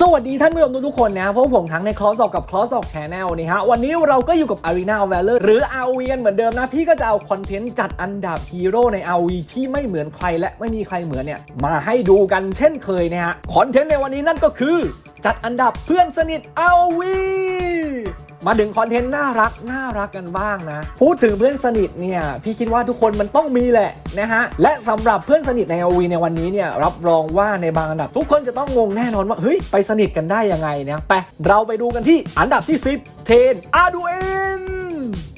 สวัสดีท่านผู้ชมทุกๆคนนะพวกผมทั้งในคลอสออกกับคลอสออกแชนแนลนี่ฮะวันนี้เราก็อยู่กับ Arena of Valor หรือ RV กันเหมือนเดิมนะ พี่ก็จะเอาคอนเทนต์จัดอันดับฮีโร่ใน RV ที่ไม่เหมือนใครและไม่มีใครเหมือนเนี่ย มาให้ดูกันเช่นเคยนะฮะคอนเทนต์ในวันนี้นั่นก็คือ จัดอันดับเพื่อนสนิท RV มาถึงคอนเทนต์น่ารักน่ารักกันบ้างนะ พูดถึงเพื่อนสนิทเนี่ยพี่คิดว่าทุกคนมันต้องมีแหละนะฮะและสำหรับเพื่อนสนิทในอวีในวันนี้เนี่ยรับรองว่าในบางอันดับ ทุกคนจะต้องงงแน่นอนว่าเฮ้ยไปสนิทกันได้ยังไงเนี่ยไปเราไปดูกันที่อันดับที่ 10 เทนอาดูเอน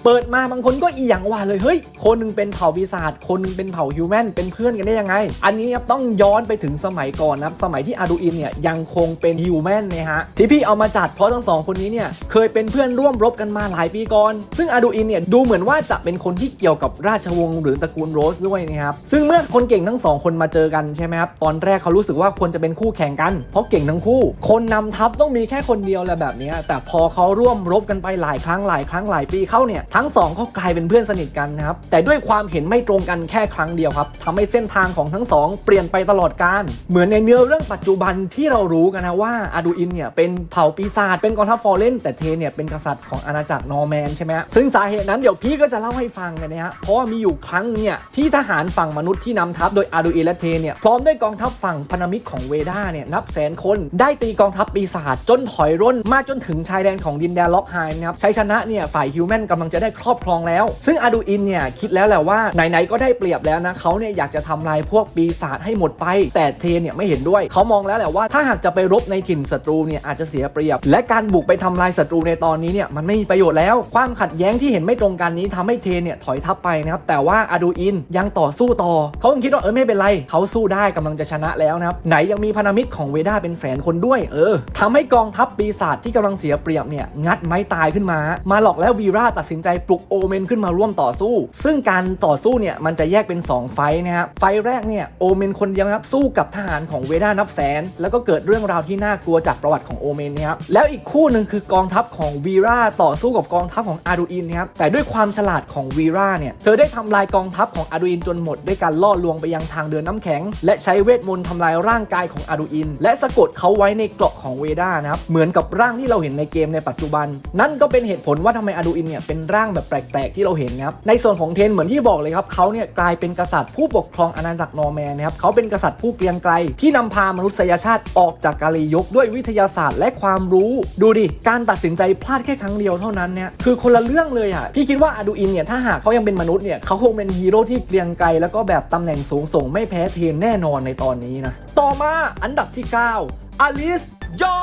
เปิดมาบางคนก็อีหยังว่าเลยเฮ้ยคนหนึงเป็นเผ่าปีศาจคนหนึงเป็นเผ่าฮิวแมนเป็นเพื่อนกันได้ยังไง อันนี้ครับต้องย้อนไปถึงสมัยก่อนนะครับสมัยที่อาดูอินเนี่ยยังคงเป็นฮิวแมนนะฮะที่พี่เอามาจัดเพราะทั้งสองคนนี้เนี่ยเคยเป็นเพื่อนร่วมรบกันมาหลายปีก่อน ซึ่งอาดูอินเนี่ยดูเหมือนว่าจะเป็นคนที่เกี่ยวกับราชวงศ์หรือตระกูลโรสด้วยนะครับซึ่งเมื่อคนเก่งทั้งสองคนมาเจอกันใช่ไหมครับตอนแรกเขารู้สึกว่าควรจะเป็นคู่แข่งกัน เพราะเก่งทั้งคู่ คนนำทัพต้องมีแค่คนเดียวแหละแบบนี้แต่พอเขาร่วมรบกันไปหลายครั้งหลายครั้งหลายปีเข้าเนี่ยทั้งสองเขากลายเป็นเพื่อนสนิทกันนะครับ แต่ด้วยความเห็นไม่ตรงกันแค่ครั้งเดียวครับทำให้เส้นทางของทั้งสองเปลี่ยนไปตลอดกาลเหมือนในเนื้อเรื่องปัจจุบันที่เรารู้กันนะว่าอาดูอินเนี่ยเป็นเผ่าปีศาจเป็นกองทัพฟอร์เรนแต่เทเนี่ยเป็นกษัตริย์ของอาณาจักรนอร์แมนใช่ไหมซึ่งสาเหตุนั้นเดี๋ยวพี่ก็จะเล่าให้ฟังกันนะฮะเพราะมีอยู่ครั้งเนี่ยที่ทหารฝั่งมนุษย์ที่นำทัพโดยอาดูอินและเทเนี่ยพร้อมด้วยกองทัพฝั่งพันธมิตรของเวด้าเนี่ยนับแสนคนได้ตีกองทัพปีศาจจนถอยร่นมาจนถึงชายแดนของดินแดนล็อกไฮนะครับชัยชนะเนี่ยฝ่ายฮิวแมนกำลังจะได้ครอบครองแล้ว ซึ่งอาดูอินเนี่ยคิดแล้วแหละว่าไหนๆก็ได้เปรียบแล้วนะเขาเนี่ยอยากจะทำลายพวกปีศาจให้หมดไป แต่เทเนี่ยไม่เห็นด้วย เขามองแล้วแหละว่าถ้าหากจะไปรบในถิ่นศัตรูเนี่ยอาจจะเสียเปรียบ และการบุกไปทำลายศัตรูในตอนนี้เนี่ยมันไม่มีประโยชน์แล้ว ความขัดแย้งที่เห็นไม่ตรงกันนี้ทำให้เทเนี่ยถอยทัพไปนะครับแต่ว่าอาดูอินยังต่อสู้ต่อเขาคงคิดว่าเออไม่เป็นไรเขาสู้ได้กำลังจะชนะแล้วนะครับไหนยังมีพันธมิตรของเวด้าเป็นแสนคนด้วย เออทำให้กองทัพปีศาจที่กำลังเสียเปรียบเนี่ยงัดไม้ตายขึ้นมา มาหลอกแล้ววีราตัดสินใจปลุกโอเมนขึ้นมาร่วมต่อสู้ ซึ่งการต่อสู้เนี่ยมันจะแยกเป็น 2 ไฟนะครับไฟแรกเนี่ยโอเมนคนเดียวนะครับสู้กับทหารของเวด้านับแสน แล้วก็เกิดเรื่องราวที่น่ากลัวจากประวัติของโอเมนนะครับแล้วอีกคู่หนึ่งคือกองทัพของวีราต่อสู้กับกองทัพของอาดูอินนะครับแต่ด้วยความฉลาดของวีราเนี่ยเธอได้ทำลายกองทัพของอาดูอินจนหมดด้วยการล่อลวงไปยังทางเดินน้ำแข็ง และใช้เวทมนต์ทำลายร่างกายของอาดูอิน และสะกดเขาไว้ในเกราะของเวด้านะครับเหมือนกับร่างที่เราเห็นในเกมในปัจจุบัน นั่นก็เป็นเหตุผลว่าทำไมอาดูอินเนี่ยเป็นร่างแบบแปลกๆที่เราเห็นนะครับในส่วนของเทนเหมือนที่บอกเลยครับเขาเนี่ยกลายเป็นกษัตริย์ผู้ปกครองอาณาจักรนอร์แมนนะครับเขาเป็นกษัตริย์ผู้เกรียงไกรที่นำพามนุษยชาติออกจากกาลียกด้วยวิทยาศาสตร์และความรู้ ดูดิ การตัดสินใจพลาดแค่ครั้งเดียวเท่านั้นเนี่ยคือคนละเรื่องเลยอะพี่คิดว่าอาดูอินเนี่ยถ้าหากเขายังเป็นมนุษย์เนี่ยเขาคงเป็นฮีโร่ที่เกรียงไกรแล้วก็แบบตำแหน่งสูงส่งไม่แพ้เทนแน่นอนในตอนนี้นะต่อมาอันดับที่ 9อลิสยอ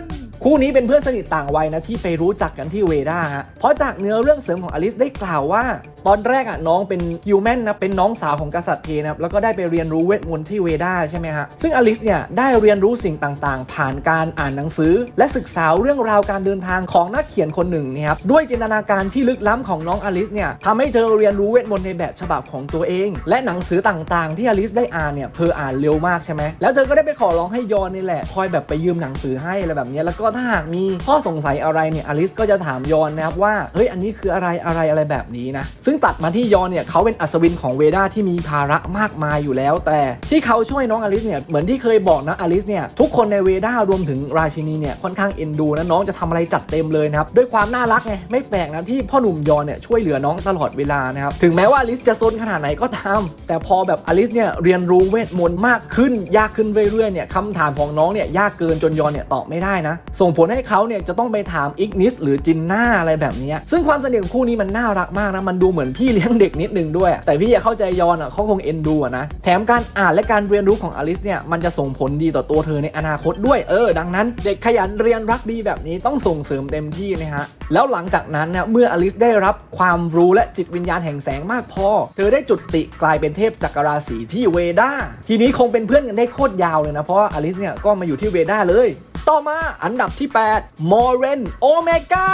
น คู่นี้เป็นเพื่อนสนิทต่างวัยนะที่ไปรู้จักกันที่เวด้าฮะ เพราะจากเนื้อเรื่องเสริมของอลิสได้กล่าวว่า ตอนแรกอะน้องเป็นฮิวแมนนะเป็นน้องสาวของกษัตริย์เทนะครับแล้วก็ได้ไปเรียนรู้เวทมนต์ที่เวด้าใช่ไหมฮะ ซึ่งอลิสเนี่ยได้เรียนรู้สิ่งต่างๆ ผ่านการอ่านหนังสือ และศึกษาเรื่องราวการเดินทางของนักเขียนคนหนึ่งนะครับด้วยจินตนาการที่ลึกล้ำของน้องอลิสเนี่ยทำให้เธอเรียนรู้เวทมนต์ในแบบฉบับของตัวเอง และหนังสือต่างๆ ที่อลิสได้อ่านเนี่ยเธออ่านเร็วมากใช่ไหมแล้วเธอก็ได้ไปขอร้องให้ยอนนี่แหละคอยแบบไปยืมหนังสือให้อะไรแบบนี้แล้วก็ถ้าหากมีข้อสงสัยอะไรเนี่ยอลิสก็จะถามยอนนะครับว่าเฮ้ยอันนี้คืออะไรอะไรอะไรแบบนี้นะซึ่งตัดมาที่ยอนเนี่ยเขาเป็นอัศวินของเวด้าที่มีภาระมากมายอยู่แล้ว แต่ที่เขาช่วยน้องอลิสเนี่ยเหมือนที่เคยบอกนะอลิสเนี่ยทุกคนในเวด้ารวมถึงราชินีเนี่ยค่อนข้างเอ็นดูนะน้องจะทำอะไรจัดเต็มเลยนะครับด้วยความน่ารักไงไม่แปลกนะที่พ่อหนุ่มยอนเนี่ยช่วยเหลือน้องตลอดเวลานะครับถึงแม้ว่าอลิสจะซนขนาดไหนก็ตามแต่พอแบบอลิสเนี่ยเรียนรู้เวทมนต์มากขึ้นยากขึ้นเรื่อยๆเนี่ยคำถามของน้องเนี่ยยากเกินจนยอนเนี่ยตอบไม่ได้นะส่งผลให้เขาเนี่ยจะต้องไปถามอิกนิสหรือจินน่าอะไรแบบนี้ ซึ่งความสนิทของคู่นี้มันน่ารักมากนะ มันดูเหมือนพี่เลี้ยงเด็กนิดนึงด้วย แต่พี่อยากเข้าใจยอนอะเขาคงเอ็นดูอะนะ แถมการอ่านและการเรียนรู้ของอลิสเนี่ยมันจะส่งผลดีต่อตัวเธอในอนาคตด้วย เออ ดังนั้นเด็กขยันเรียนรักดีแบบนี้ต้องส่งเสริมเต็มที่นะฮะ แล้วหลังจากนั้นเนี่ยเมื่ออลิสได้รับความรู้และจิตวิญญาณแห่งแสงมากพอ เธอได้จุติกลายเป็นเทพจักรราศีที่เวด้า ทีนี้คงเป็นเพื่อนกันได้โคตรยาวเลยนะ เพราะอลิสเนี่ยก็มาอยู่ที่เวด้าเลย ต่อมาอันดับที่8มอร์เรนโอเมก้า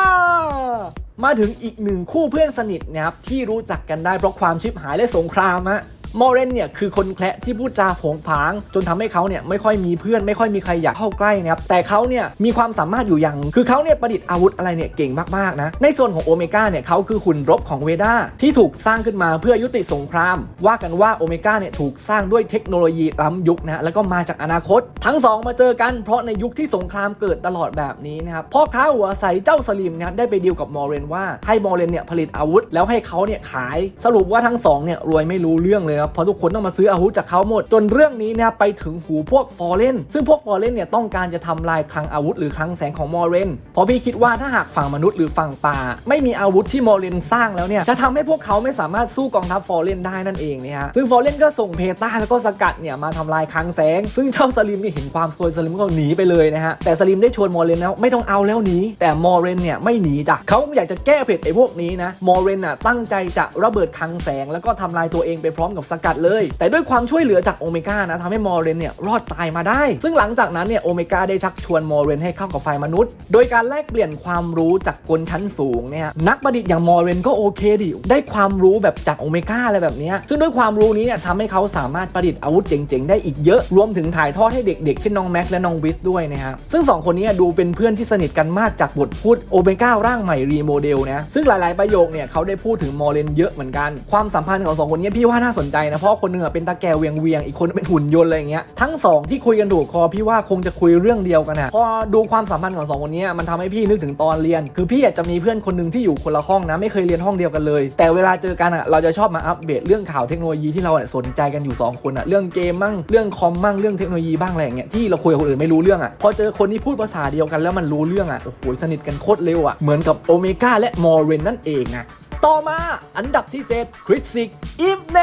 มาถึงอีกหนึ่งคู่เพื่อนสนิทนะครับที่รู้จักกันได้เพราะความชิบหายและสงครามฮะ มอร์เรนเนี่ยคือคนแคระที่พูดจาโผงผาง จนทำให้เขาเนี่ยไม่ค่อยมีเพื่อนไม่ค่อยมีใครอยากเข้าใกล้นะครับแต่เขาเนี่ยมีความสามารถอยู่อย่าง คือเขาเนี่ยประดิษฐ์อาวุธอะไรเนี่ยเก่งมากๆนะในส่วนของโอเมก้าเนี่ยเขาคือหุ่นรบของเวดาที่ถูกสร้างขึ้นมาเพื่อยุติสงคราม ว่ากันว่าโอเมก้าเนี่ยถูกสร้างด้วยเทคโนโลยีล้ำยุคนะแล้วก็มาจากอนาคต ทั้งสองมาเจอกันเพราะในยุคที่สงครามเกิดตลอดแบบนี้นะครับพ่อค้าหัวใสเจ้าสลิมนะครับได้ไปดีลกับมอร์เรนว่าให้มอร์เรนเนี่ยผลิตอาวุธ แล้วให้เขาเนี่ยขายสรุปว่าทั้งสองเนี่ยรวยไม่รู้เรื่องเลยครับเพราะทุกคนต้องมาซื้ออาวุธจากเขาหมด จนเรื่องนี้เนี่ยไปถึงหูพวกฟอร์เรนซึ่งพวกฟอร์เรนเนี่ยต้องการจะทำลายคลังอาวุธหรือคลังแสงของมอร์เรนเพราะพี่คิดว่าถ้าหากฝั่งมนุษย์หรือฝั่งป่า ไม่มีอาวุธที่มอร์เรนสร้างแล้วเนี่ยจะทำให้พวกเขาไม่สามารถสู้กองทัพฟอร์เรนได้นั่นเองเนี่ยฮะซึ่งฟอร์เรนก็ส่งเพต้าแล้วก็สกัดเนี่ยมาทำลายคลังแสง ซึ่งเจ้าสลิมเนี่ยเห็นความซวยสลิมก็หนีไปเลยนะฮะแต่สลิมได้ชวนมอร์เรนแล้วไม่ต้องเอาแล้วหนีแต่มอร์เรนเนี่ยไม่หนีจ้ะเขาอยากจะแก้เผ็ดไอ้พวกนี้นะมอร์เรนอะตั้งใจจะระเบิดคลังแสงแล้วก็ทำลายตัวเองไปพร้อมกับสกัดเลย แต่ด้วยความช่วยเหลือจากโอเมก้านะทำให้มอร์เรนเนี่ยรอดตายมาได้ ซึ่งหลังจากนั้นเนี่ยโอเมก้าได้ชักชวนมอร์เรนให้เข้ากับฝ่ายมนุษย์ โดยการแลกเปลี่ยนความรู้จากกลชั้นสูงเนี่ยนักประดิษฐ์อย่างมอร์เรนก็โอเคดิได้ความรู้แบบจากโอเมก้าอะไรแบบนี้ซึ่งด้วยความรู้นี้เนี่ยทำให้เขาสามารถประดิษฐ์อาวุธเจ๋งๆ ได้อีกเยอะรวมถึงถ่ายทอดให้เด็กๆเช่นน้องแม็กและน้องวิสด้วยนะฮะซึ่งสองคนนี้ดูเป็นเพื่อนที่สนิทกันมากจากบทพูดโอเมก้าร่างใหม่รีโมเดลนะซึ่งหลายๆประโยคเนี่ยเขาได้พูดถึงมอร์เรนเยอะเหมือนกัน ความสัมพันธ์ของสองคนนี้พี่ว่าน่าสนใจนะ เพราะคนหนึงอเป็นตาแกเวียงเวียงอีกคนเป็นหุ่นยนต์อะไรอย่างเงี้ยทั้งสองที่คุยกันถูกคอพี่ว่าคงจะคุยเรื่องเดียวกันอะพอดูความสัมพันธ์ของสองคนนี้มันทำให้พี่นึกถึงตอนเรียน คือพี่อาจจะมีเพื่อนคนหนึ่งที่อยู่คนละห้องนะไม่เคยเรียนห้องเดียวกันเลย แต่เวลาเจอกันอะเราจะชอบมาอัปเดตเรื่องข่าวเทคโนโลยีที่เราสนใจกันอยู่สองคนอะเรื่องเกมมั่งเรื่องคอมมั่งเรื่องเทคโนโลยีบ้างอะไรอย่างเงี้ยที่เราคุยกับคนอื่นไม่รู้เรื่องอะพอเจอคนที่พูดภาษาเดียวกันแล้วมันรู้เรื่องอะโอ้โหสนิทกันโคตรเร็วอะเหมือนกับโอเมก้าและมอร์เรนนั่นเองอะ ต่อมาอันดับที่7คริสซิกอีฟเน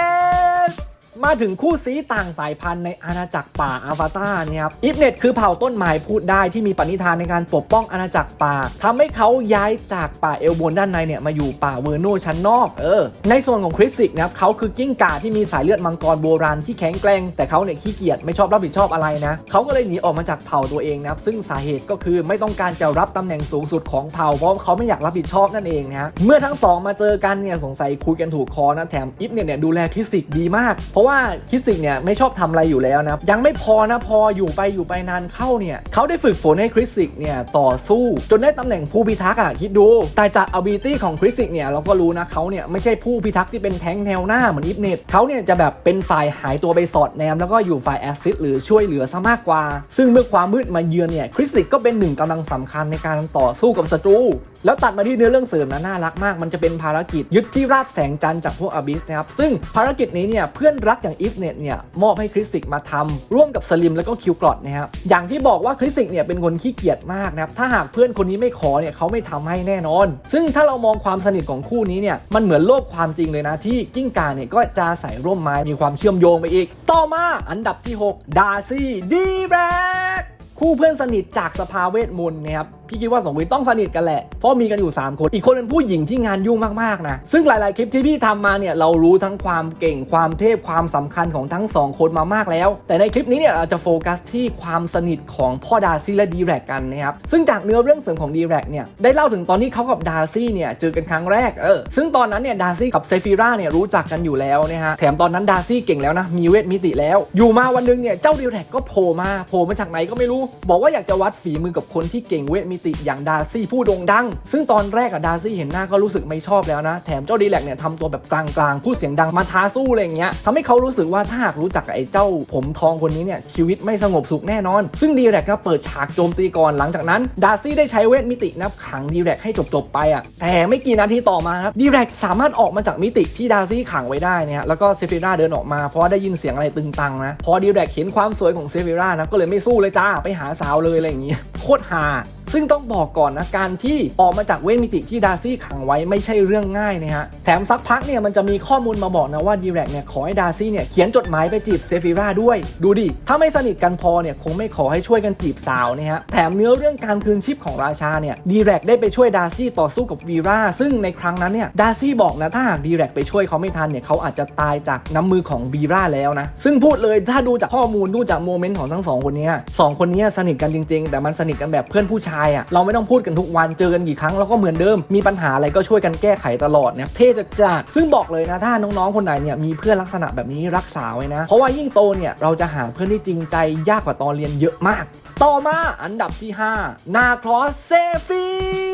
ส มาถึงคู่ซีต่างสายพันธุ์ในอาณาจักรป่าอาฟาตาเนี่ยครับอิฟเน็ตคือเผ่าต้นไม้พูดได้ที่มีปณิธานในการปกป้องอาณาจักรป่าทำให้เขาย้ายจากป่าเอลโบนด้านในเนี่ยมาอยู่ป่าเวอร์โนชั้นนอกเออในส่วนของคริสซิกนะครับเขาคือกิ้งก่าที่มีสายเลือดมังกรโบราณที่แข็งแกร่งแต่เขาเนี่ยขี้เกียจไม่ชอบรับผิดชอบอะไรนะเขาก็เลยหนีออกมาจากเผ่าตัวเองนะครับซึ่งสาเหตุก็คือไม่ต้องการจะรับตำแหน่งสูงสุดของเผ่าเพราะเขาไม่อยากรับผิดชอบนั่นเองนะฮะเมื่อทั้งสองมาเจอกันเนี่ยสงสัยคุยกันถูกคอนะแถมอิฟเนี่ยเนี่ยดูแลคริสิกดีมากเพราะว่าคริสซิกเนี่ยไม่ชอบทำอะไรอยู่แล้วนะยังไม่พอนะพออยู่ไปอยู่ไปนานเข้าเนี่ยเขาได้ฝึกฝนให้คริสซิกเนี่ยต่อสู้จนได้ตำแหน่งผู้พิทักษ์อะคิดดู แต่จาก ability ของคริสซิกเนี่ยเราก็รู้นะเขาเนี่ยไม่ใช่ผู้พิทักษ์ที่เป็นแท้งแนวหน้าเหมือนอิฟเนตเขาเนี่ยจะแบบเป็นฝ่ายหายตัวไปสอดแนม แล้วก็อยู่ฝ่ายแอสซิสหรือช่วยเหลือซะมากกว่า ซึ่งเมื่อความมืดมาเยือนเนี่ยคริสซิกก็เป็นหนึ่งกำลังสำคัญในการต่อสู้กับศัตรู แล้วตัดมาที่เนื้อเรื่องเสริมนะน่ารักมาก มันจะเป็นภารกิจยึดที่ราบแสงจันทร์จากพวกอบิสนะครับซึ่งภารกิจนี้เนี่ยเพื่อนรักอย่างอิฟเนตเนี่ยมอบให้คริสซิกมาทำร่วมกับสลิมแล้วก็คิวกรอดนะครับอย่างที่บอกว่าคริสซิกเนี่ยเป็นคนขี้เกียจมากนะครับถ้าหากเพื่อนคนนี้ไม่ขอเนี่ยเขาไม่ทำให้แน่นอน ซึ่งถ้าเรามองความสนิทของคู่นี้เนี่ยมันเหมือนโลกความจริงเลยนะที่กิ้งก่าเนี่ยก็จะใส่ร่มไม้มีความเชื่อมโยงไปอีก ต่อมาอันดับที่ 6 ดาร์ซี่ดีแบกคู่เพื่อนสนิทจากสภาเวทมนต์นะครับ พี่คิดว่าสองคนต้องสนิทกันแหละ เพราะมีกันอยู่ 3 คน อีกคนเป็นผู้หญิงที่งานยุ่งมากๆนะ ซึ่งหลาย ๆ คลิปที่พี่ทำมาเนี่ยเรารู้ทั้งความเก่งความเทพความสำคัญของทั้ง 2 คนมามากแล้ว แต่ในคลิปนี้เนี่ยเราจะโฟกัสที่ความสนิทของพ่อดาร์ซี่และดีแรกกันนะครับ ซึ่งจากเนื้อเรื่องเสริมของดีแรกเนี่ยได้เล่าถึงตอนที่เขากับดาร์ซี่เนี่ยเจอกันครั้งแรก เออ ซึ่งตอนนั้นเนี่ยดาร์ซี่กับเซฟิร่าเนี่ยรู้จักกันอยู่แล้วนะฮะ แถมตอนนั้นดาร์ซี่เก่งแล้วนะ มีเวทมิติแล้ว อยู่มาวันหนึงเนี่ยเจ้าดีแรกก็โผล่มา โผล่มาจากไหนก็ไม่รู้ บอกว่าอยากจะวัดฝีมือกับคนที่เก่งเวทมิติอย่างดาร์ซี่ผู้โด่งดัง ซึ่งตอนแรกอะดาร์ซี่เห็นหน้าก็รู้สึกไม่ชอบแล้วนะ แถมเจ้าดีแลกเนี่ยทำตัวแบบกลางๆ พูดเสียงดังมาท้าสู้อะไรอย่างเงี้ยทำให้เขารู้สึกว่าถ้าหากรู้จักไอ้เจ้าผมทองคนนี้เนี่ยชีวิตไม่สงบสุขแน่นอน ซึ่งดีแลกก็เปิดฉากโจมตีก่อนหลังจากนั้นดาร์ซี่ได้ใช้เวทมิตินับขังดีแลกให้จบๆไปอะแต่ไม่กี่นาทีต่อมาครับดีแลกสามารถออกมาจากมิติที่ดาร์ซี่ขังไว้ได้นะฮะแล้วก็เซฟิราเดินออกมาเพราะได้ยินเสียงอะไรตึงตังนะพอดีแลกเห็นความสวยของเซฟิรานะก็เลยไม่สู้เลยจ้าไปหาสาวเลยอะไรอย่างเงี้ยโคตรฮา ซึ่งต้องบอกก่อนนะการที่ออกมาจากเวทมิติที่ดาร์ซี่ขังไว้ไม่ใช่เรื่องง่ายนะฮะแถมสักพักเนี่ยมันจะมีข้อมูลมาบอกนะว่าดีแรกเนี่ยขอให้ดาร์ซี่เนี่ยเขียนจดหมายไปจีบเซฟิราด้วย ดูดิ ถ้าไม่สนิทกันพอเนี่ยคงไม่ขอให้ช่วยกันจีบสาวนะฮะแถมเนื้อเรื่องการคืนชีพของราชาเนี่ยดีแรกได้ไปช่วยดาร์ซี่ต่อสู้กับวีราซึ่งในครั้งนั้นเนี่ยดาร์ซี่บอกนะถ้าหากดีแรกไปช่วยเขาไม่ทันเนี่ยเขาอาจจะตายจากน้ำมือของวีราแล้วนะซึ่งพูดเลยถ้าดูจากข้อมูลดูจากโมเมนต์ของทั้งสองคนนี้สองคนนี้สนิทกันจริง ๆ แต่มันสนิทกันแบบเพื่อนผู้ชายายอะเราไม่ต้องพูดกันทุกวันเจอกันกี่ครั้งเราก็เหมือนเดิม มีปัญหาอะไรก็ช่วยกันแก้ไขตลอดเนี่ยเท่จัดจัดซึ่งบอกเลยนะถ้าน้องๆคนไหนเนี่ยมีเพื่อนลักษณะแบบนี้รักษาไว้นะ เพราะว่ายิ่งโตเนี่ยเราจะหาเพื่อนที่จริงใจยากกว่าตอนเรียนเยอะมาก ต่อมาอันดับที่ 5 นาคลอสเซฟิ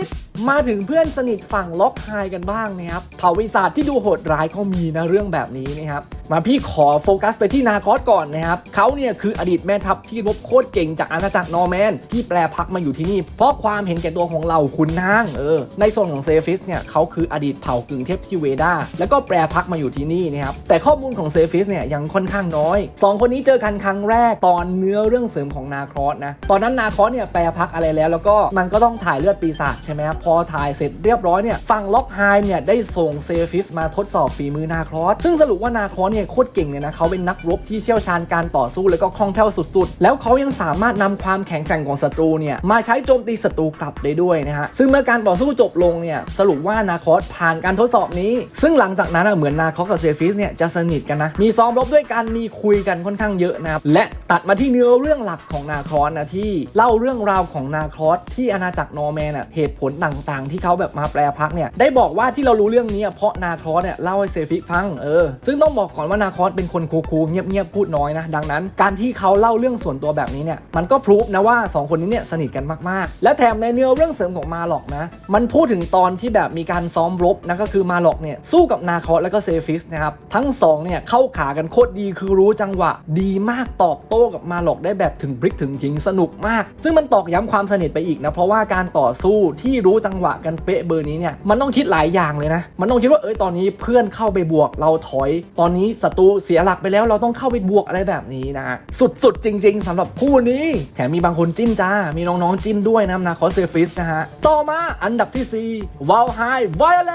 ส มาถึงเพื่อนสนิทฝั่งล็อกไฮกันบ้างนะครับเผ่าวิสาจที่ดูโหดร้ายเขามีนะเรื่องแบบนี้นะครับ มาพี่ขอโฟกัสไปที่นาคอสก่อนนะครับเขาเนี่ยคืออดีตแม่ทัพที่รบโคตรเก่งจากอาณาจักรนอร์แมน ที่แปลพักมาอยู่ที่นี่ เพราะความเห็นแก่ตัวของเราคุณนางเออ ในโซนของเซฟิสเนี่ยเขาคืออดีตเผ่ากึ่งเทพที่เวดาแล้วก็แปลพักมาอยู่ที่นี่นะครับ แต่ข้อมูลของเซฟิสเนี่ยยังค่อนข้างน้อยสองคนนี้เจอกันครั้งแรกตอนเนื้อเรื่องเสริมของนาคอสนะ ตอนนั้นนาคอสเนี่ยแปลพักอะไรแล้ว แล้วก็มันก็ต้องถ่ายเลือดปีศาจใช่ไหมครับพอถ่ายเสร็จเรียบร้อยเนี่ยฝั่งล็อกไฮเนี่ยได้ส่งเซฟิสมาทดสอบฝีมือนาคอสซึ่งสรุปว่านาคอสเนี่ยโคตรเก่งเลยนะเขาเป็นนักรบที่เชี่ยวชาญการต่อสู้แล้วก็คล่องแคล่วสุดๆ แล้วเขายังสามารถนำความแข็งแกร่งของศัตรูเนี่ยมาใช้โจมตีศัตรูกลับได้ด้วยนะฮะซึ่งเมื่อการต่อสู้จบลงเนี่ยสรุปว่านาคอสผ่านการทดสอบนี้ ซึ่งหลังจากนั้นเหมือนนาคอสกับเซฟิสเนี่ยจะสนิทกันนะมีซ้อมรบด้วยกันมีคุยกันค่อนข้างเยอะนะครับและตัดมาที่เนื้อเรื่องหลักของนาคอสนะที่เล่าเรื่องราวของนาคอสที่อาณาจักรนอร์แมนอะเหตุผลต่างๆ ที่เขาแบบมาแปลพักเนี่ยได้บอกว่าที่เรารู้เรื่องนี้เพราะนาคอสเนี่ยเล่าให้เซฟิฟังเออซึ่งต้องบอกก่อนว่านาคอสเป็นคนคูลๆเงียบๆพูดน้อยนะดังนั้น การที่เขาเล่าเรื่องส่วนตัวแบบนี้เนี่ยมันก็พรูฟนะว่า 2 คนนี้เนี่ยสนิทกันมากๆ และแถมในเนื้อเรื่องเสริมของมาหลอกนะ มันพูดถึงตอนที่แบบมีการซ้อมรบนะก็คือมาหลอกเนี่ยสู้กับนาคอสแล้วก็เซฟิสนะครับทั้งสองเนี่ยเข้าขากันโคตรดีคือรู้จังหวะ ดีมากตอบโต้กับมาหลอกได้แบบถึงพริกถึงขิงสนุกมาก ซึ่งมันตอกย้ำความสนิทไปอีกนะเพราะว่าการต่อสู้ที่รู้จังหวะกันเป๊ะเบอร์นี้เนี่ยมันต้องคิดหลายอย่างเลยนะ มันต้องคิดว่าเอ้ยตอนนี้เพื่อนเข้าไปบวกเราถอย ตอนนี้ศัตรูเสียหลักไปแล้วเราต้องเข้าไปบวกอะไรแบบนี้นะสุดๆจริง ๆสำหรับคู่นี้ แถมมีบางคนจิ้นจ้า มีน้องๆจิ้นด้วยนะนะคอสเซฟิสนะฮะต่อมาอันดับที่4วาลไฮไวเล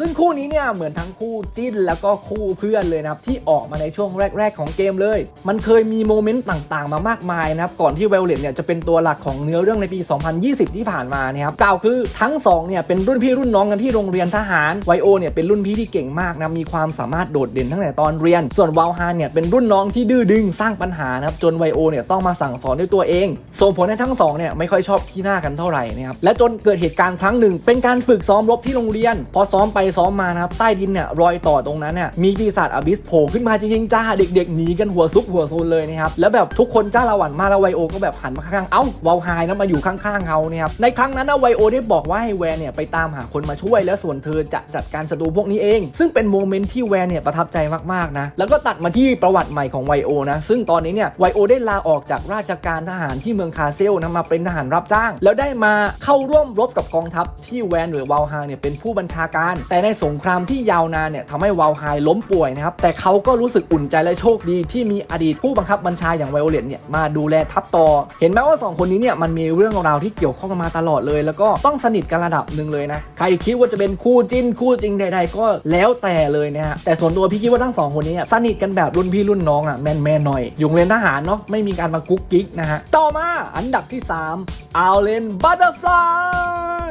ซึ่งคู่นี้เนี่ยเหมือนทั้งคู่จิ้นแล้วก็คู่เพื่อนเลยนะครับที่ออกมาในช่วงแรก ๆ ของเกมเลย มันเคยมีโมเมนต์ต่างๆ มามากมายนะครับก่อนที่เวลเลตเนี่ยจะเป็นตัวหลักของเนื้อเรื่องในปี 2020 ที่ผ่านมานะครับกล่าวคือทั้งสองเนี่ยเป็นรุ่นพี่รุ่นน้องกันที่โรงเรียนทหารไวโอเนี่ยเป็นรุ่นพี่ที่เก่งมากนะมีความสามารถโดดเด่นตั้งแต่ตอนเรียน ส่วนวาลฮานเนี่ยเป็นรุ่นน้องที่ดื้อดึงสร้างปัญหานะครับจนไวโอเนี่ยต้องมาสั่งสอนด้วยตัวเองส่งผลให้ทั้งสองเนี่ยไม่ค่อยชอบขี้หน้ากันเท่าไหร่นะครับและจนเกิดเหตุการณ์ครั้งหนึ่งเป็นการฝึกซ้อมรบที่โรงเรียนพอซ้อมไปซ้อมมานะครับใต้ดินเนี่ยรอยต่อตรงนั้นเนี่ยมีปีศาจอบิสโผล่ขึ้นมาจริงๆจ้าเด็กๆหนีกันหัวซุกหัวโซนเลยนะครับแล้วแบบทุกคนจ้าละหวันมาแล้วไวโอก็แบบหันมาข้างๆเอ้าวาลไฮนะมาอยู่ข้างๆเขาเนี่ยครับในครั้งนั้นนะไวโอได้บอกว่าให้แวนเนี่ยไปตามหาคนมาช่วย แล้วส่วนเธอจะจัดการศัตรูพวกนี้เอง ซึ่งเป็นโมเมนต์ที่แวนเนี่ยประทับใจมากๆนะแล้วก็ตัดมาที่ประวัติใหม่ของไวโอนะซึ่งตอนนี้เนี่ยไวโอได้ลาออกจากราชการทหารที่เมืองคาเซลนะมาเป็นทหารรับจ้าง แล้วได้มาเข้าร่วมรบกับกองทัพที่แวนหรือวาลไฮเนี่ยเป็นผู้บัญชาการ แต่ในสงครามที่ยาวนานเนี่ยทำให้วาลไฮล้มป่วยนะครับแต่เขาก็รู้สึกอุ่นใจและโชคดีที่มีอดีตผู้บังคับบัญชาอย่างไวโอเลตเนี่ยมาดูแลทัพต่อ เห็นไหมว่าสองคนนี้เนี่ยมันมีเรื่องราวที่เกี่ยวข้องกันมาตลอดเลย แล้วก็ต้องสนิทกันระดับหนึ่งเลยนะใครคิดว่าจะเป็นคู่จิ้นคู่จริงใด ๆ ก็แล้วแต่เลยนะฮะแต่ส่วนตัวพี่คิดว่าทั้งสองคนนี้สนิทกันแบบรุ่นพี่รุ่นน้องอะแมนแมนหน่อยอยู่เรียนทหารเนาะไม่มีการมากุ๊กกิ๊กนะฮะต่อมาอันดับที่3อัลเลนบัตเตอร์ฟลา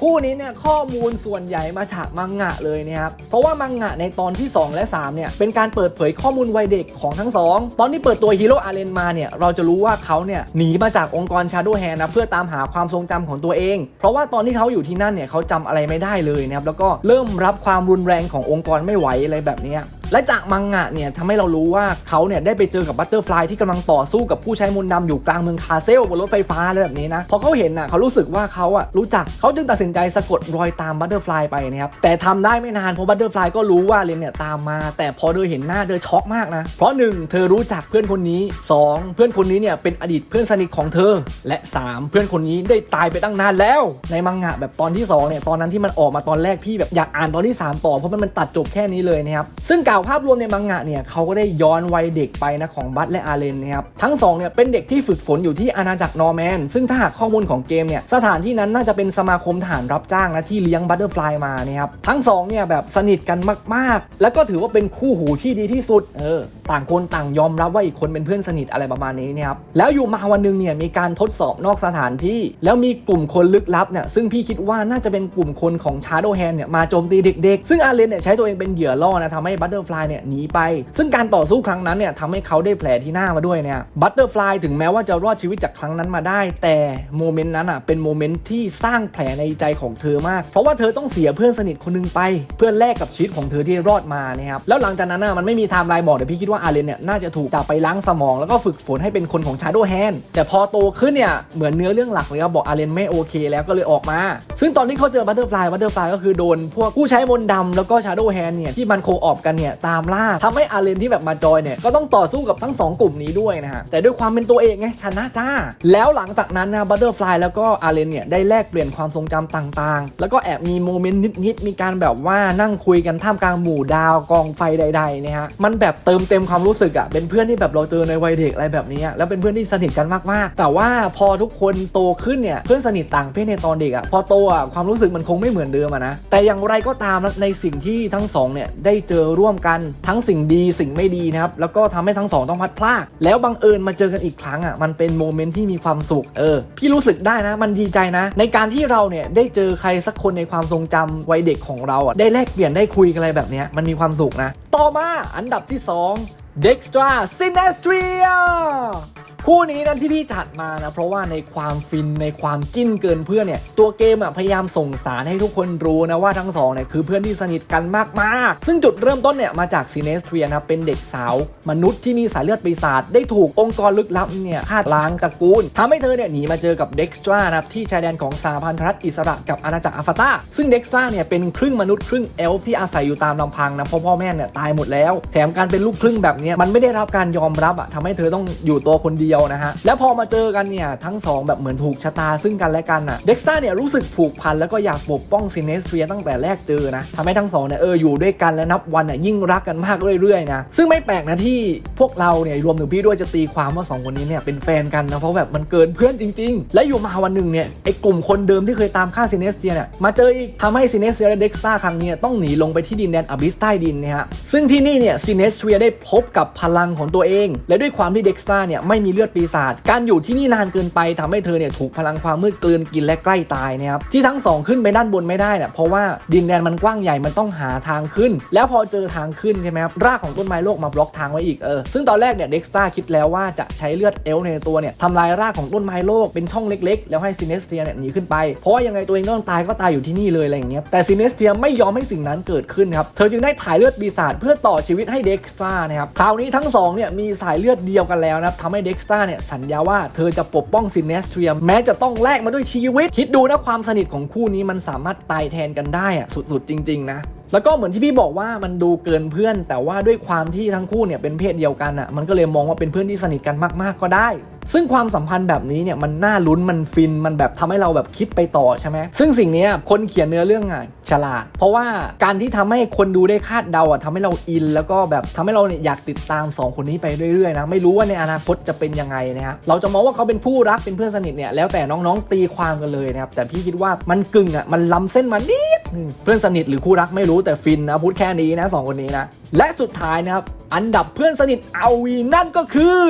คู่นี้เนี่ยข้อมูลส่วนใหญ่มาจากมังงะเลยนะครับ เพราะว่ามังงะในตอนที่ 2 และ 3 เนี่ย เป็นการเปิดเผยข้อมูลวัยเด็กของทั้งสองตอนที่เปิดตัวฮีโร่อาเลนมาเนี่ย เราจะรู้ว่าเขาเนี่ย หนีมาจากองค์กรชาโด w แฮนนะเพื่อตามหาความทรงจำของตัวเอง เพราะว่าตอนที่เขาอยู่ที่นั่นเนี่ยเขาจำอะไรไม่ได้เลยนะครับแล้วก็เริ่มรับความรุนแรงขององค์กรไม่ไหวอะไรแบบนี้และจากมังงะเนี่ยทำให้เรารู้ว่าเขาเนี่ยได้ไปเจอกับบัตเตอร์ฟลายที่กำลังต่อสู้กับผู้ใช้มนต์ดำอยู่กลางเมืองคาเซลบนรถไฟฟ้าอะไรแบบนี้นะพอเขาเห็นน่ะเขารู้สึกว่าเขาอะรู้จักเขาจึงตัดสินใจสะกดรอยตามบัตเตอร์ฟลายไปนะครับแต่ทำได้ไม่นานเพราะบัตเตอร์ฟลายก็รู้ว่าเลนเนี่ยตามมา แต่พอเธอเห็นหน้าเธอช็อกมากนะเพราะหนึ่งเธอรู้จักเพื่อนคนนี้สองเพื่อนคนนี้เนี่ยเป็นอดีตเพื่อนสนิทของเธอ และสามเพื่อนคนนี้ได้ตายไปตั้งนานแล้ว ในมังงะแบบตอนที่สองเนี่ยตอนนั้นที่มันออกมาตอนแรกพี่แบบอยากอ่านตอนที่สามต่อเพราะมันมันตัดจบแค่นี้เลยนะครับซึ่งกล่ากภาพรวมในมังงะเนี่ยเขาก็ได้ย้อนวัยเด็กไปนะของบัตและอาเลนนะครับทั้งสองเนี่ยเป็นเด็กที่ฝึกฝนอยู่ที่อาณาจักรนอร์แมน ซึ่งถ้าหากข้อมูลของเกมเนี่ยสถานที่นั้นน่าจะเป็นสมาคมฐานรับจ้างนะที่เลี้ยงบัตเตอร์ฟลายมานะครับทั้งสองเนี่ยแบบสนิทกันมากๆ แล้วก็ถือว่าเป็นคู่หูที่ดีที่สุดเออ ต่างคนต่างยอมรับว่าอีกคนเป็นเพื่อนสนิทอะไรประมาณนี้เนี่ยครับแล้วอยู่มาวันหนึงเนี่ยมีการทดสอบนอกสถานที่ แล้วมีกลุ่มคนลึกลับเนี่ยซึ่งพี่คิดว่าน่าจะเป็นกลุ่มคนของชาร์โดแฮนเนี่ยมาโจมตีเด็กๆ ซึ่งอาเลนเนี่ยใช้ตัวเองเป็นเหยื่อล่อนะทำให้บัตเตอร์ฟลายเนี่ยหนีไป ซึ่งการต่อสู้ครั้งนั้นเนี่ยทำให้เขาได้แผลที่หน้ามาด้วยเนี่ยบัตเตอร์ฟลายถึงแม้ว่าจะรอดชีวิตจากครั้งนั้นมาได้ แต่โมเมนต์นั้นอะเป็นโมเมนต์ที่สร้างแผลในใจของเธอมาก เพราะว่าเธอต้องเสียเพื่อนสนิทคนนึงไป เพื่อแลกกับชีวิตของเธอที่รอดมานะครับแล้วหลังจากนั้นน่ะมันไม่มีไทม์ไลน์บอกแต่พี่คิดว่าอาเลนเนี่ยน่าจะถูกจับไปล้างสมอง แล้วก็ฝึกฝนให้เป็นคนของชาร์โดแฮนแต่พอโตขึ้นเนี่ยเหมือนเนื้อเรื่องหลักเลยครับบอกอาเลนไม่โอเค แล้วก็เลยออกมา ซึ่งตอนที่เขาเจอบัตเตอร์ฟลายบัตเตอร์ฟลายก็คือโดนพวกผู้ใช้มนต์ดำแล้วก็ชาร์โดแฮนเนี่ยที่มันโคออบกันเนี่ยตามล่าทำให้อาเลนที่แบบมาจอยเนี่ยก็ต้องต่อสู้กับทั้งสองกลุ่มนี้ด้วยนะฮะแต่ด้วยความเป็นตัวเองไงชนะจ้า แล้วหลังจากนั้นนะบัตเตอร์ฟลายแล้วก็อาเลนเนี่ยได้แลกเปลี่ยนความทรงจำต่างๆ แล้วก็แอบมีโมเมนต์นิดๆมีการแบบว่านั่งคุยกันท่ามกลางหมู่ดาวกองไฟใดๆนี่ยฮะมันแบบเติมเต็มความรู้สึกอะเป็นเพื่อนที่แบบเราเจอในวัยเด็กอะไรแบบนี้แล้วเป็นเพื่อนที่สนิทกันมากๆ แต่ว่าพอทุกคนโตขึ้นเนี่ยเพื่อนสนิทต่างเพศในตอนเด็กอะพอโตอะความรู้สึกมันคงไม่เหมือนเดิมอะนะแต่อย่างไรก็ตามในสิ่งที่ทั้งสองเนี่ยได้เจอร่วมกันทั้งสิ่งดีสิ่งไม่ดีนะครับแล้วก็ทำให้ทั้งสองต้องพัดพลากแล้วบังเอิญมาเจอกันอีกครั้งอะมันเป็นโมเมนต์ที่มีความสุขเออพี่รู้สึกได้นะ มันดีใจนะ ในการที่เราเนี่ยได้เจอใครสักคนในความทรงจำวัยเด็กของเราอะได้แลกเปลี่ยนได้คุยกันอะไรแบบนี้มันมีความสุขนะ ต่อมาอันดับที่ 2 Dextra Sinestria คู่นี้นั้นที่พี่จัดมานะเพราะว่าในความฟินในความจิ้นเกินเพื่อนเนี่ยตัวเกมอะพยายามส่งสารให้ทุกคนรู้นะว่าทั้งสองเนี่ยคือเพื่อนที่สนิทกันมากๆ ซึ่งจุดเริ่มต้นเนี่ยมาจากซีเนสเทรียนะเป็นเด็กสาว มนุษย์ที่มีสายเลือดปีศาจได้ถูกองค์กรลึกลับเนี่ยฆ่าล้างตระกูลทำให้เธอเนี่ยหนีมาเจอกับเด็กสตรานะครับที่ชายแดนของสหพันธรัฐอิสระกับอาณาจักรอัฟตาซึ่งเด็กสตราเนี่ยเป็นครึ่งมนุษย์ครึ่งเอลฟ์ที่อาศัยอยู่ตามลำพังนะเพราะพ่อแม่เนี่ยตายหมดแล้ว แถมการเป็นลูกครึ่งแบบนี้มันไม่ได้รับการยอมรับอะทำให้เธอต้องอยู่ตัวคนเดียวนะฮะ แล้วพอมาเจอกันเนี่ยทั้งสองแบบเหมือนถูกชะตาซึ่งกันและกันอะเด็กสตราเนี่ยรู้สึกผูกพันแล้วก็อยากปกป้องซินเนสเฟียตั้งแต่แรกเจอนะทำให้ทั้งสองเนี่ยเอออยู่ด้วยกันและนับวันเนี่ยยิ่งรักกันมากเรื่อยๆนะซึ่งไม่แปลกนะที่พวกเราเนี่ยรวมถึงพี่ด้วยจะตีความว่าสองคนนี้เนี่ยเป็นแฟนกันนะเพราะแบบมันเกินเพื่อนจริง ๆ และอยู่มาวันหนึ่งเนี่ยไอ้กลุ่มคนเดิมที่เคยตามฆ่าซินเนสเฟียเนี่ยมาเจออีกทำให้ซินเนสเฟียและเด็กสตราครั้งนี้ต้องหนีลงไปที่ดินแดนอบิสใต้ดินนะฮะซึ่งที่นี่เนี่ยซินเนสเฟียได้พบกับพลังของตัวเอง และด้วยความที่เด็กสตราเนี่ยไม่มีเลือดปีศาจการอยู่ที่นี่นานเกินไปทำให้เธอเนี่ยถูกพลังความมืดกลืนกินและใกล้ตายนะครับที่ทั้งสองขึ้นไปด้านบนไม่ได้เนี่ยเพราะว่าดินแดนมันกว้างใหญ่มันต้องหาทางขึ้น แล้วพอเจอทางขึ้นใช่ไหมครับรากของต้นไม้โลกมาบล็อกทางไว้อีกเออซึ่งตอนแรกเนี่ยเด็กสตาคิดแล้วว่าจะใช้เลือดเอลในตัวเนี่ยทำลายรากของต้นไม้โลกเป็นช่องเล็กๆ แล้วให้ซินเนสเทียเนี่ยหนีขึ้นไปเพราะว่ายังไงตัวเองก็ต้องตายก็ตายอยู่ที่นี่เลยอะไรอย่างเงี้ยแต่ซินเนสเทียไม่ยอมให้สิ่งนั้นเกิดขึ้นครับเธอจึงได้ถ่ายเลือดปีศาจเพื่อต่อชีวิตให้เด็กสตานะครับคราวนี้ทั้งสองเนี่ยมีสายเลือดเดียวกันแล้วนะครับทำให้เด็กสตาเนี่ยสัญญาว่าเธอจะปกป้องซินเนสเทียแม้จะต้องแลกมาด้วยชีวิต คิดดูนะความสนิทของคู่นี้มันสามารถตายแทนกันได้อะสุดๆ จริง ๆ นะแล้วก็เหมือนที่พี่บอกว่ามันดูเกินเพื่อน แต่ว่าด้วยความที่ทั้งคู่เนี่ยเป็นเพศเดียวกันอะมันก็เลยมองว่าเป็นเพื่อนที่สนิทกันมากๆก็ได้ ซึ่งความสัมพันธ์แบบนี้เนี่ยมันน่าลุ้นมันฟินมันแบบทำให้เราแบบคิดไปต่อใช่ไหมซึ่งสิ่งนี้คนเขียนเนื้อเรื่องอะฉลาด เพราะว่าการที่ทำให้คนดูได้คาดเดาอะทำให้เราอิน แล้วก็แบบทำให้เราเนี่ยอยากติดตามสองคนนี้ไปเรื่อยๆนะไม่รู้ว่าในอนาคตจะเป็นยังไงนะฮะเราจะมองว่าเขาเป็นคู่รักเป็นเพื่อนสนิทเนี่ยแล้วแต่น้องๆตีความกันเลยนะครับแต่พี่คิดว่ามันกึ่งอะมันล้ำเส้นมานิดเพื่อนสนิทหรือคู่รักไม่รู้แต่ฟินนะพูดแค่นี้นะสองคนนี้นะ และสุดท้ายนะครับ อันดับเพื่อนสนิทเอาวีนั่นก็คือ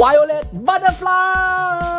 Violet Butterfly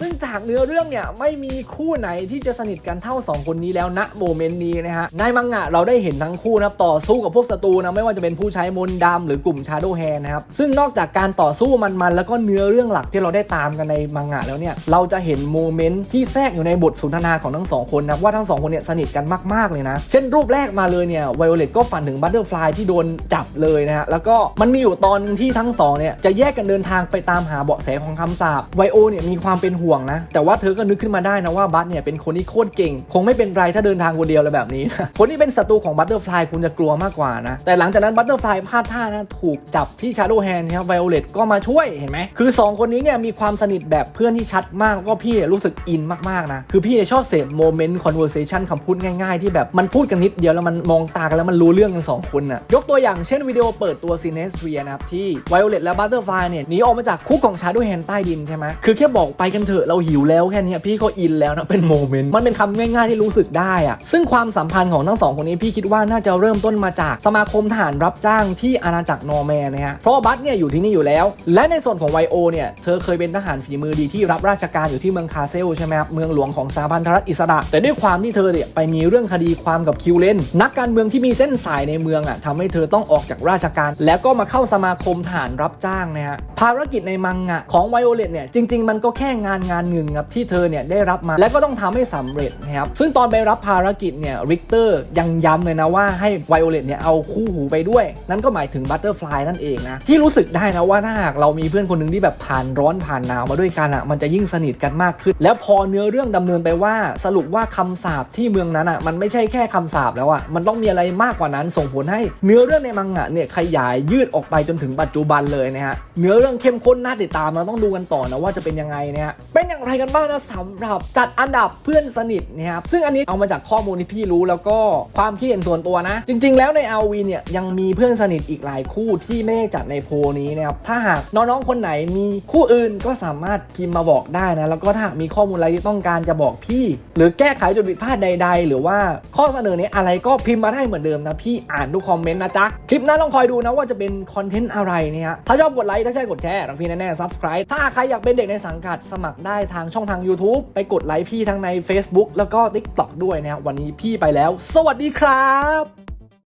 ซึ่งจากเนื้อเรื่องเนี่ยไม่มีคู่ไหนที่จะสนิทกันเท่า 2 คนนี้แล้วณโมเมนต์นี้นะฮะในมังงะเราได้เห็นทั้งคู่นะครับต่อสู้กับพวกศัตรูนะไม่ว่าจะเป็นผู้ใช้มนต์ดำหรือกลุ่ม Shadow Hand นะครับซึ่งนอกจากการต่อสู้มันๆแล้วก็เนื้อเรื่องหลักที่เราได้ตามกันในมังงะแล้วเนี่ยเราจะเห็นโมเมนต์ที่แทรกอยู่ในบทสนทนาของทั้งสองคนนะว่าทั้งสองคนเนี่ยสนิทกันมาก ๆ เลยนะ เช่นรูปแรกมาเลยเนี่ยไวโอเลตก็ฝันถึงบัตเตอร์ฟลายที่โดนจับเลยนะฮะแล้วก็มันมีอยู่ตอนที่ทั้งสองเนี่ยจะแยกกันเดินทางไปตามหาเบาะแสของคำสาปไวโอเนี่ยมีความเป็นห่วงนะ แต่ว่าเธอก็นึกขึ้นมาได้นะว่าบัตเนี่ยเป็นคนที่โคตรเก่ง คงไม่เป็นไรถ้าเดินทางคนเดียวเลยแบบนี้นะคนที่เป็นศัตรูของบัตเตอร์ฟลายคุณจะกลัวมากกว่านะแต่หลังจากนั้นบัตเตอร์ฟลายพลาดท่านะถูกจับที่ชาร์โดแฮนครับไวโอเลตก็มาช่วยเห็นไหมคือ 2 คนนี้เนี่ยมีความสนิทแบบเพื่อนที่ชัดมากก็พี่รู้สึกอินมากๆนะคือพี่ชอบเสพโมเมนต์คอนเวอร์เซชันคำพูดง่ายๆ ที่แบบมันพูดกันนิดเดียวแล้วมันมองตากันแล้วมันรู้เรื่องกันสองคนน่ะยกตัวอย่างเช่นวิดีโอเปิดตัวซีเนสเทียนะครับที่ไวโอเลตและบัตเตอร์ฟลายเนี่ยหนีออกมาจากคุกของชาร์โดแฮนใต้ดินใช่ไหมคือแค่บอกไปกันเถอะเราหิวแล้วแค่นี้พี่ก็อินแล้วนะเป็นโมเมนต์มันเป็นคำง่ายๆที่รู้สึกได้อะซึ่งความสัมพันธ์ของทั้งสองคนนี้พี่คิดว่าน่าจะเริ่มต้นมาจากสมาคมทหารรับจ้างที่อาณาจักรนอร์แมนนะฮะเพราะบัตเนี่ยอยู่ที่นี่อยู่แล้ว และในส่วนของไวโอเนี่ยเธอเคยเป็นทหารฝีมือดีที่รับราชการอยู่ที่เมืองคาเซลใช่ไหมครับเมืองหลวงของสหพันธรัฐอิสระ แต่ด้วยความที่เธอเนี่ยไปมีเรื่องคดีความกับคิวเลนนักการเมืองที่มีเส้นสายในเมืองอะทำให้เธอต้องออกจากราชการ แล้วก็มาเข้าสมาคมทหารรับจ้างนะฮะภารกิจในมังงะของไวโอเลตเนี่ยจริง ๆ มันก็แค่งานงานหนึ่งครับที่เธอเนี่ยได้รับมาและก็ต้องทำให้สำเร็จนะครับซึ่งตอนไปรับภารกิจเนี่ยริกเตอร์ยังย้ำเลยนะว่าให้ไวโอเลตเนี่ยเอาคู่หูไปด้วย นั่นก็หมายถึงบัตเตอร์ฟลายนั่นเองนะที่รู้สึกได้นะว่าถ้าหากเรามีเพื่อนคนหนึ่งที่แบบผ่านร้อนผ่านหนาวมาด้วยกันอะมันจะยิ่งสนิทกันมากขึ้น แล้วพอเนื้อเรื่องดำเนินไปว่าสรุปว่าคำสาปที่เมืองนั้นอะมันไม่ใช่แค่คำสาปแล้วอะมันต้องมีอะไรมากกว่านั้นส่งผลให้เนื้อเรื่องในมังงะเนี่ยขยายยืดออกไปจนถึงปัจจุบันเลยนะฮะเนื้อเรื่องเข้มข้นน่าติดตามเราต้องดูกันต่อนะว่าจะเป็นยังไงนะฮะเป็นอย่างไรกันบ้างนะสำหรับจัดอันดับเพื่อนสนิทนะครับซึ่งอันนี้เอามาจากข้อมูลที่พี่รู้แล้วก็ความคิดเห็นส่วนตัวนะ จริง ๆ แล้วใน RV เนี่ยยังมีเพื่อนสนิทอีกหลายคู่ที่ไม่ได้จัดในโพนี้นะครับถ้าหากน้องๆคนไหนมีคู่อื่นก็สามารถพิมพ์มาบอกได้นะแล้วก็ถ้าหากมีข้อมูลอะไรที่ต้องการจะบอกพี่ หรือแก้ไขจุดผิดพลาดใดหรือว่าข้อเสนอเนี้อะไรก็พิมพ์มาได้เหมือนเดิมนะพี่อ่านทุกคอมเมนต์นะจ๊ะ คลิปหน้าลองคอยดูนะว่าจะเป็นคอนเทนต์อะไรเนี่ยถ้าชอบกดไลค์ถ้าใช่กดแชร์รังพี่แน่ๆ subscribe ถ้าใครอยากเป็นเด็กในสังกัดสมัครได้ทางช่องทาง YouTube ไปกดไลค์พี่ทั้งใน Facebook แล้วก็ TikTok ด้วยนะครับวันนี้พี่ไปแล้ว สวัสดีครับ